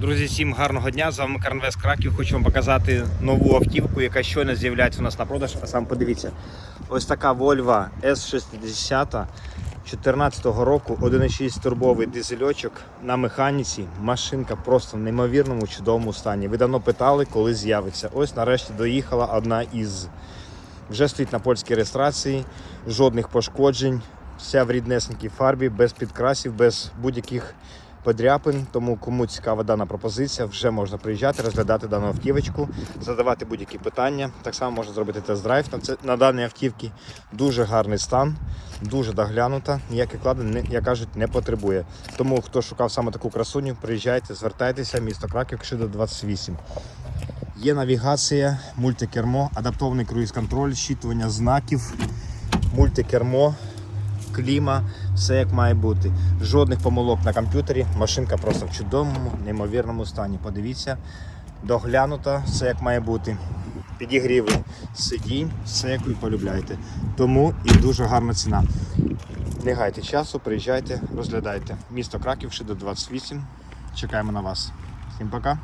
Друзі, всім гарного дня. З вами Карнвест Краків. Хочу вам показати нову автівку, яка щойно з'являється у нас на продаж. А сам подивіться. Ось така Volvo S60 2014 року, 1,6 турбовий дизельочок на механіці. Машинка просто в неймовірному чудовому стані. Ви давно питали, коли з'явиться. Ось нарешті доїхала одна із. Вже стоїть на польській реєстрації, жодних пошкоджень, вся в ріднесенькій фарбі, без підкрасів, без будь-яких подряпин. Тому кому цікава дана пропозиція, вже можна приїжджати, розглядати дану автівочку, задавати будь-які питання. Так само можна зробити тест-драйв на, на даній автівці. Дуже гарний стан, дуже доглянута, ніяких кладень, як кажуть, не потребує. Тому хто шукав саме таку красуню, приїжджайте, звертайтеся, місто Краків, Кшида 28. Є навігація, мультикермо, адаптований круїз-контроль, щитування знаків, мультикермо, кліма, все як має бути. Жодних помилок на комп'ютері. Машинка просто в чудовому, неймовірному стані. Подивіться, доглянута, все як має бути. Підігріви сидінь, все як ви полюбляєте. Тому і дуже гарна ціна. Не гайте часу, приїжджайте, розглядайте. Місто Краків, до 28. Чекаємо на вас. Всім пока.